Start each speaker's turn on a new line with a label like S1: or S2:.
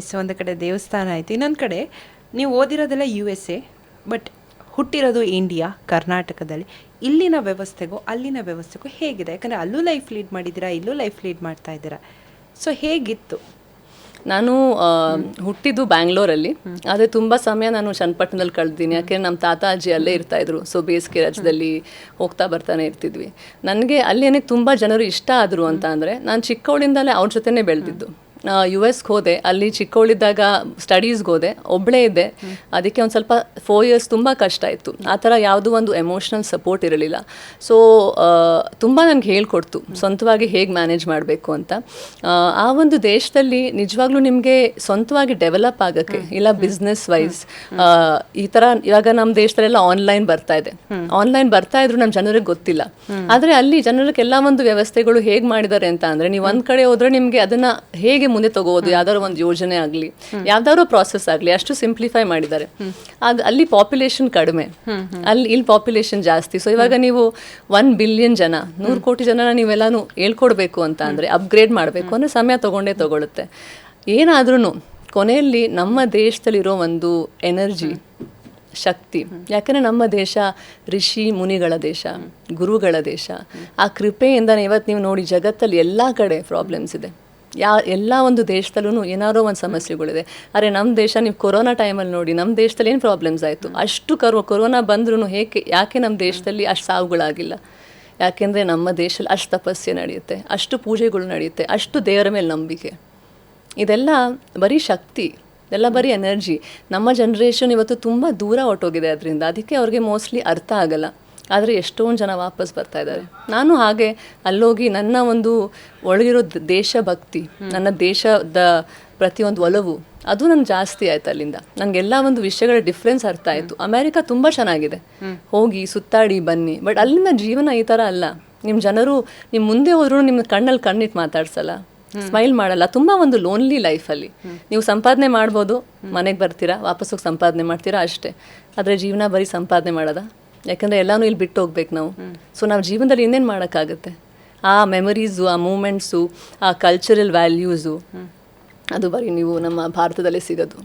S1: S ಒಂದು ಕಡೆ ದೇವಸ್ಥಾನ ಆಯಿತು ಇನ್ನೊಂದು ಕಡೆ ನೀವು ಓದಿರೋದೆಲ್ಲ ಯು ಎಸ್ ಎ ಬಟ್ ಹುಟ್ಟಿರೋದು ಇಂಡಿಯಾ ಕರ್ನಾಟಕದಲ್ಲಿ. ಇಲ್ಲಿನ ವ್ಯವಸ್ಥೆಗೂ ಅಲ್ಲಿನ ವ್ಯವಸ್ಥೆಗೂ ಹೇಗಿದೆ? ಯಾಕಂದರೆ ಅಲ್ಲೂ ಲೈಫ್ ಲೀಡ್ ಮಾಡಿದ್ದೀರಾ ಇಲ್ಲೂ ಲೈಫ್ ಲೀಡ್ ಮಾಡ್ತಾ ಇದ್ದೀರಾ? ಸೊ ಹೇಗಿತ್ತು?
S2: ನಾನು ಹುಟ್ಟಿದ್ದು ಬ್ಯಾಂಗ್ಳೂರಲ್ಲಿ ಆದರೆ ತುಂಬ ಸಮಯ ನಾನು ಚನ್ನಪಟ್ಟಣದಲ್ಲಿ ಕಳೆದಿದ್ದೀನಿ. ಯಾಕೆಂದರೆ ನಮ್ಮ ತಾತ ಅಜ್ಜಿ ಅಲ್ಲೇ ಇರ್ತಾಯಿದ್ರು ಸೊ ಬೇಸಿಗೆ ರಾಜ್ಯದಲ್ಲಿ ಹೋಗ್ತಾ ಬರ್ತಾನೆ ಇರ್ತಿದ್ವಿ. ನನಗೆ ಅಲ್ಲಿ ಏನಕ್ಕೆ ತುಂಬ ಜನರು ಇಷ್ಟ ಆದರು ಅಂತ ಅಂದರೆ ನಾನು ಚಿಕ್ಕವಳಿಂದಲೇ ಅವ್ರ ಜೊತೆನೇ ಬೆಳೆದಿದ್ದು. ಯು ಎಸ್ಗೆ ಹೋದೆ. ಅಲ್ಲಿ ಚಿಕ್ಕವಳಿದ್ದಾಗ ಸ್ಟಡೀಸ್ಗೆ ಹೋದೆ. ಒಬ್ಬಳೇ ಇದ್ದೆ. ಅದಕ್ಕೆ ಒಂದು ಸ್ವಲ್ಪ ಫೋರ್ ಇಯರ್ಸ್ ತುಂಬ ಕಷ್ಟ ಇತ್ತು ಆ ಥರ ಯಾವುದೂ ಒಂದು ಎಮೋಷ್ನಲ್ ಸಪೋರ್ಟ್ ಇರಲಿಲ್ಲ. ಸೊ ತುಂಬ ನನಗೆ ಹೇಳ್ಕೊಡ್ತು. ಸ್ವಂತವಾಗಿ ಹೇಗೆ ಮ್ಯಾನೇಜ್ ಮಾಡಬೇಕು ಅಂತ. ಆ, ಒಂದು ದೇಶದಲ್ಲಿ ನಿಜವಾಗ್ಲೂ ನಿಮಗೆ ಸ್ವಂತವಾಗಿ ಡೆವಲಪ್ ಆಗೋಕ್ಕೆ ಇಲ್ಲ ಬಿಸ್ನೆಸ್ ವೈಸ್ ಈ ಥರ ಇವಾಗ ನಮ್ಮ ದೇಶದಲ್ಲೆಲ್ಲ ಆನ್ಲೈನ್ ಬರ್ತಾ ಇದೆ. ಆನ್ಲೈನ್ ಬರ್ತಾ ಇದ್ರು ನಮ್ಮ ಜನರಿಗೆ ಗೊತ್ತಿಲ್ಲ. ಆದರೆ ಅಲ್ಲಿ ಜನರಿಗೆಲ್ಲ ಒಂದು ವ್ಯವಸ್ಥೆಗಳು ಹೇಗೆ ಮಾಡಿದ್ದಾರೆ ಅಂತ ಅಂದರೆ ನೀವು ಒಂದು ಕಡೆ ಹೋದ್ರೆ ನಿಮಗೆ ಅದನ್ನ ಹೇಗೆ ಮುಂದೆ ತಗೋಬಹುದು ಯಾವ್ದಾದ್ರು ಒಂದು ಯೋಜನೆ ಆಗಲಿ ಯಾವ್ದಾದ್ರು ಪ್ರಾಸೆಸ್ ಆಗಲಿ ಅಷ್ಟು ಸಿಂಪ್ಲಿಫೈ ಮಾಡಿದ್ದಾರೆ. ಆಗ ಅಲ್ಲಿ ಪಾಪ್ಯುಲೇಷನ್ ಕಡಿಮೆ. ಅಲ್ಲಿ ಇಲ್ಲಿ ಪಾಪ್ಯುಲೇಷನ್ ಜಾಸ್ತಿ. ಸೊ ಇವಾಗ ನೀವು ಒನ್ ಬಿಲಿಯನ್ ಜನ ನೂರು ಕೋಟಿ ಜನನ ನೀವೆಲ್ಲಾನು ಹೇಳ್ಕೊಡ್ಬೇಕು ಅಂತ ಅಂದರೆ ಅಪ್ಗ್ರೇಡ್ ಮಾಡಬೇಕು ಅಂದರೆ ಸಮಯ ತಗೊಂಡೇ ತಗೊಳುತ್ತೆ. ಏನಾದ್ರೂ ಕೊನೆಯಲ್ಲಿ ನಮ್ಮ ದೇಶದಲ್ಲಿರೋ ಒಂದು ಎನರ್ಜಿ ಶಕ್ತಿ ಯಾಕಂದರೆ ನಮ್ಮ ದೇಶ ಋಷಿ ಮುನಿಗಳ ದೇಶ ಗುರುಗಳ ದೇಶ. ಆ ಕೃಪೆಯಿಂದನೇ ಇವತ್ತು ನೀವು ನೋಡಿ ಜಗತ್ತಲ್ಲಿ ಎಲ್ಲ ಕಡೆ ಪ್ರಾಬ್ಲಮ್ಸ್ ಇದೆ. ಯಾ ಎಲ್ಲ ಒಂದು ದೇಶದಲ್ಲೂ ಏನಾರೋ ಒಂದು ಸಮಸ್ಯೆಗಳಿದೆ. ಅರೆ ನಮ್ಮ ದೇಶ ನೀವು ಕೊರೋನಾ ಟೈಮಲ್ಲಿ ನೋಡಿ ನಮ್ಮ ದೇಶದಲ್ಲಿ ಏನು ಪ್ರಾಬ್ಲಮ್ಸ್ ಆಯಿತು? ಅಷ್ಟು ಕರೋ, ಕೊರೋನಾ ಬಂದ್ರೂ ಹೇಗೆ, ಯಾಕೆ ನಮ್ಮ ದೇಶದಲ್ಲಿ ಅಷ್ಟು ಸಾವುಗಳಾಗಿಲ್ಲ? ಯಾಕೆಂದರೆ ನಮ್ಮ ದೇಶದಲ್ಲಿ ಅಷ್ಟು ತಪಸ್ಸೆ ನಡೆಯುತ್ತೆ, ಅಷ್ಟು ಪೂಜೆಗಳು ನಡೆಯುತ್ತೆ, ಅಷ್ಟು ದೇವರ ಮೇಲೆ ನಂಬಿಕೆ. ಇದೆಲ್ಲ ಬರೀ ಶಕ್ತಿ ಎಲ್ಲ ಬರೀ ಎನರ್ಜಿ ನಮ್ಮ ಜನ್ರೇಷನ್ ಇವತ್ತು ತುಂಬ ದೂರ ಹೊಟ್ಟೋಗಿದೆ ಅದರಿಂದ ಅದಕ್ಕೆ ಅವ್ರಿಗೆ ಮೋಸ್ಟ್ಲಿ ಅರ್ಥ ಆಗಲ್ಲ. ಆದರೆ ಎಷ್ಟೊಂದು ಜನ ವಾಪಸ್ ಬರ್ತಾ ಇದ್ದಾರೆ. ನಾನು ಹಾಗೆ ಅಲ್ಲೋಗಿ ನನ್ನ ಒಂದು ಒಳಗಿರೋ ದೇಶಭಕ್ತಿ, ನನ್ನ ದೇಶದ ಪ್ರತಿಯೊಂದು ಒಲವು, ಅದು ನನ್ಗೆ ಜಾಸ್ತಿ ಆಯ್ತು ಅಲ್ಲಿಂದ. ನನಗೆಲ್ಲ ಒಂದು ವಿಷಯಗಳ ಡಿಫ್ರೆನ್ಸ್ ಅರ್ಥ ಆಯಿತು. ಅಮೇರಿಕಾ ತುಂಬ ಚೆನ್ನಾಗಿದೆ. ಹೋಗಿ, ಸುತ್ತಾಡಿ, ಬನ್ನಿ. ಬಟ್ ಅಲ್ಲಿನ ಜೀವನ ಈ ಥರ ಅಲ್ಲ. ನಿಮ್ಮ ಜನರು ನಿಮ್ಮ ಮುಂದೆ ಹೋದ್ರು ನಿಮ್ಮ ಕಣ್ಣಲ್ಲಿ ಕಣ್ಣಿಟ್ಟು ಮಾತಾಡ್ಸಲ್ಲ. ಸ್ಮೈಲ್ ಮಾಡಲ್ಲ. ತುಂಬ ಒಂದು ಲೋನ್ಲಿ ಲೈಫಲ್ಲಿ ನೀವು ಸಂಪಾದನೆ ಮಾಡ್ಬೋದು, ಮನೆಗೆ ಬರ್ತೀರಾ ವಾಪಸ್ ಹೋಗಿ ಸಂಪಾದನೆ ಮಾಡ್ತೀರಾ ಅಷ್ಟೇ. ಆದರೆ ಜೀವನ ಬರೀ ಸಂಪಾದನೆ ಮಾಡೋದ? ಯಾಕಂದರೆ ಎಲ್ಲನೂ ಇಲ್ಲಿ ಬಿಟ್ಟು ಹೋಗ್ಬೇಕು ನಾವು. ಸೊ ನಾವು ಜೀವನದಲ್ಲಿ ಇನ್ನೇನು ಮಾಡೋಕ್ಕಾಗುತ್ತೆ? ಆ ಮೆಮೊರೀಸು ಆ ಮೂಮೆಂಟ್ಸು ಆ ಕಲ್ಚರಲ್ ವ್ಯಾಲ್ಯೂಸು ಅದು ಬರೀ ನೀವು ನಮ್ಮ ಭಾರತದಲ್ಲೇ ಸಿಗೋದು.